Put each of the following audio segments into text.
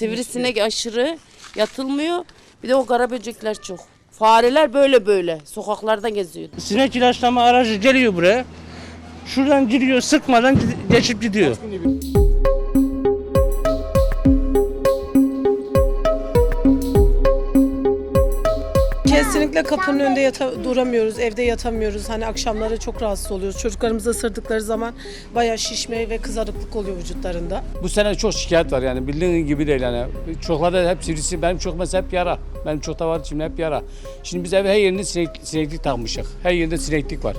Sivrisinek aşırı yatılmıyor. Bir de o kara böcekler çok. Fareler böyle böyle sokaklarda geziyor. Sinek ilaçlama aracı geliyor buraya. Şuradan giriyor sıkmadan geçip gidiyor. Kesinlikle kapının önünde yata- duramıyoruz, evde yatamıyoruz. Hani akşamları çok rahatsız oluyoruz. Çocuklarımız ısırdıkları zaman bayağı şişme ve kızarıklık oluyor vücutlarında. Bu sene çok şikayet var yani bildiğin gibi değil yani. Çoklarda hep sivrisi, benim çok mesela hep yara. Benim çok da var şimdi hep yara. Şimdi biz eve her yerine sinek, sineklik takmışık. Her yerinde sineklik var.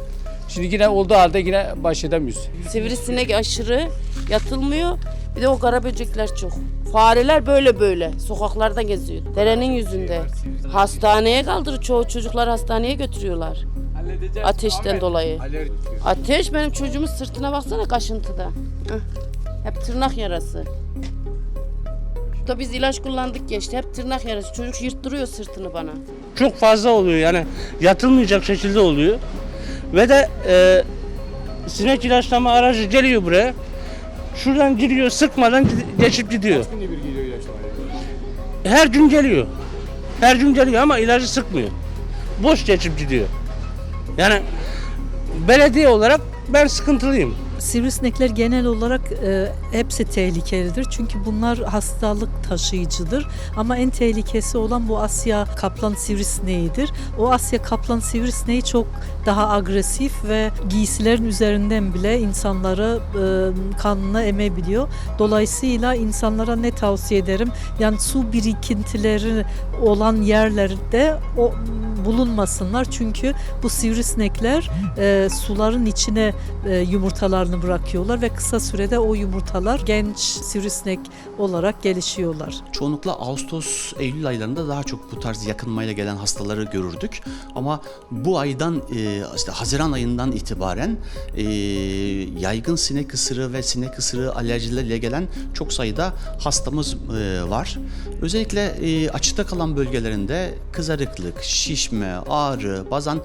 Şimdi yine olduğu halde yine baş edemiyoruz. Sivrisinek aşırı yatılmıyor. Bir de o kara böcekler çok. Fareler böyle böyle sokaklarda geziyor. Derenin yüzünde. Hastaneye kaldırır çoğu çocuklar hastaneye götürüyorlar. Ateşten dolayı. Ateş benim çocuğumun sırtına baksana kaşıntıda. Hep tırnak yarası. Da biz ilaç kullandık geçti. Hep tırnak yarası. Çocuk yırttırıyor sırtını bana. Çok fazla oluyor yani yatılmayacak şekilde oluyor. Ve de e, sinek ilaçlama aracı geliyor buraya. Şuradan giriyor sıkmadan geçip gidiyor. Her gün geliyor. Her gün geliyor ama ilacı sıkmıyor. Boş geçip gidiyor. Yani belediye olarak ben sıkıntılıyım. Sivrisinekler genel olarak e, hepsi tehlikelidir. Çünkü bunlar hastalık taşıyıcıdır. Ama en tehlikesi olan bu Asya kaplan sivrisineğidir. O Asya kaplan sivrisineği çok daha agresif ve giysilerin üzerinden bile insanları e, kanına emebiliyor. Dolayısıyla insanlara ne tavsiye ederim? Yani su birikintileri olan yerlerde o bulunmasınlar. Çünkü bu sivrisinekler e, suların içine e, yumurtalarını bırakıyorlar ve kısa sürede o yumurtalar genç sivrisinek olarak gelişiyorlar. Çoğunlukla Ağustos, Eylül aylarında daha çok bu tarz yakınmayla gelen hastaları görürdük. Ama bu aydan e, işte Haziran ayından itibaren e, yaygın sinek ısırığı ve sinek ısırığı alerjileriyle gelen çok sayıda hastamız e, var. Özellikle e, açıkta kalan bölgelerinde kızarıklık, şişme, ağrı, bazen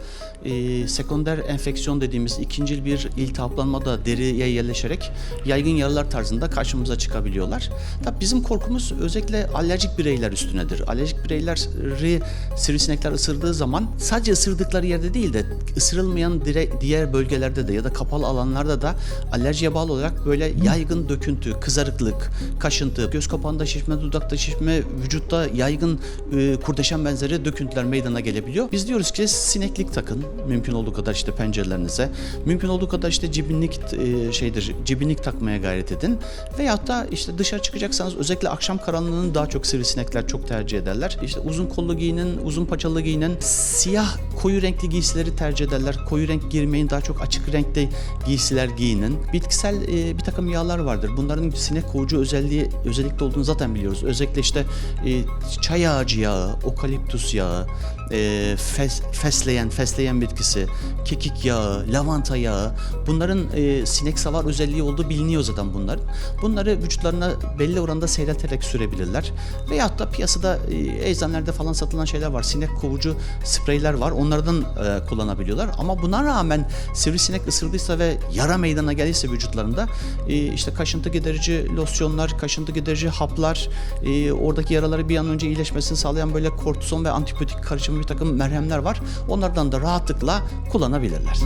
e, sekonder enfeksiyon dediğimiz ikincil bir iltihaplanma da deriye yerleşerek yaygın yaralar tarzında karşımıza çıkabiliyorlar. Tabii bizim korkumuz özellikle alerjik bireyler üstünedir. Alerjik bireyleri sivrisinekler ısırdığı zaman sadece ısırdıkları yerde değil de ısırılmayan diğer bölgelerde de ya da kapalı alanlarda da alerjiye bağlı olarak böyle yaygın döküntü, kızarıklık, kaşıntı, göz kapağında şişme, dudakta şişme, vücutta yaygın e, kurdeşen benzeri döküntüler meydana gelebiliyor. Biz diyoruz ki sineklik takın mümkün olduğu kadar işte pencerelerinize. Mümkün olduğu kadar işte cibinlik e, şeydir, cibinlik takmaya gayret edin. Veyahut da işte dışarı çıkacaksanız özellikle akşam karanlığını daha çok sivrisinekler çok tercih ederler. İşte uzun kollu giyinin, uzun paçalı giyinin, siyah koyu renkli giysileri tercih ederler. Koyu renk girmeyin, daha çok açık renkte giysiler giyinin. Bitkisel e, bir takım yağlar vardır. Bunların sinek kovucu özelliği özellikle olduğunu zaten biliyoruz. Özellikle işte e, çay ağacı yağı, okaliptus yağı, e, fes, fesleğen, fesleğen bitkisi, kekik yağı, lavanta yağı bunların e, sinek savar özelliği olduğu biliniyor zaten bunlar. Bunları vücutlarına belli oranda seyrelterek sürebilirler. Veyahut da piyasada e, eczanelerde falan satılan şeyler var. Sinek kovucu spreyler var. Onlardan e, kullanabiliyorlar. Ama buna rağmen sivrisinek ısırdıysa ve yara meydana gelirse vücutlarında e, işte kaşıntı giderici losyonlar, kaşıntı giderici haplar, e, oradaki yaraları bir an önce iyileşmesini sağlayan böyle kortizon ve antibiyotik karışımı bir takım merhemler var. Onlardan da rahatlıkla kullanabilirler.